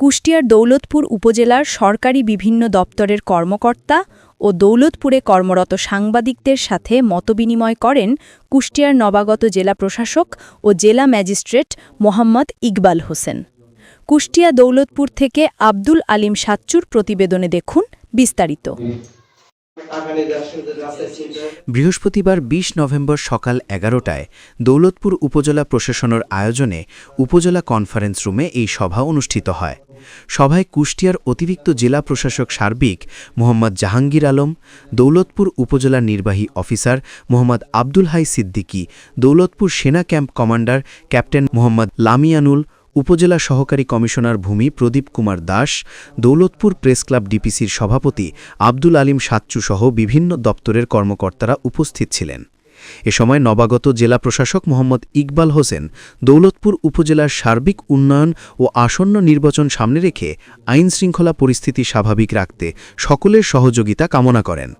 কুষ্টিয়ার দৌলতপুর উপজেলার সরকারি বিভিন্ন দপ্তরের কর্মকর্তা ও দৌলতপুরে কর্মরত সাংবাদিকদের সাথে মতবিনিময় করেন কুষ্টিয়ার নবাগত জেলা প্রশাসক ও জেলা ম্যাজিস্ট্রেট মোহাম্মদ ইকবাল হোসেন। কুষ্টিয়া দৌলতপুর থেকে আব্দুল আলিম সাচ্চুর প্রতিবেদনে দেখুন বিস্তারিত। বৃহস্পতিবার ২০ নভেম্বর সকাল এগারোটায় দৌলতপুর উপজেলা প্রশাসনের আয়োজনে উপজেলা কনফারেন্স রুমে এই সভা অনুষ্ঠিত হয়। সভায় কুষ্টিয়ার অতিরিক্ত জেলা প্রশাসক সার্বিক মোহাম্মদ জাহাঙ্গীর আলম, দৌলতপুর উপজেলা নির্বাহী অফিসার মোহাম্মদ আব্দুল হাই সিদ্দিকী, দৌলতপুর সেনা camp commander captain Mohammad Lamianul উপজেলা সহকারী কমিশনার ভূমি প্রদীপ কুমার দাস, দৌলতপুর প্রেস ক্লাব ডিপিসির সভাপতি আব্দুল আলিম সাচ্চু সহ বিভিন্ন দপ্তরের কর্মকর্তারা উপস্থিত ছিলেন। এ সময় নবাগত জেলা প্রশাসক মোহাম্মদ ইকবাল হোসেন দৌলতপুর উপজেলার সার্বিক উন্নয়ন ও আসন্ন নির্বাচন সামনে রেখে আইন শৃঙ্খলা পরিস্থিতি স্বাভাবিক রাখতে সকলের সহযোগিতা কামনা করেন।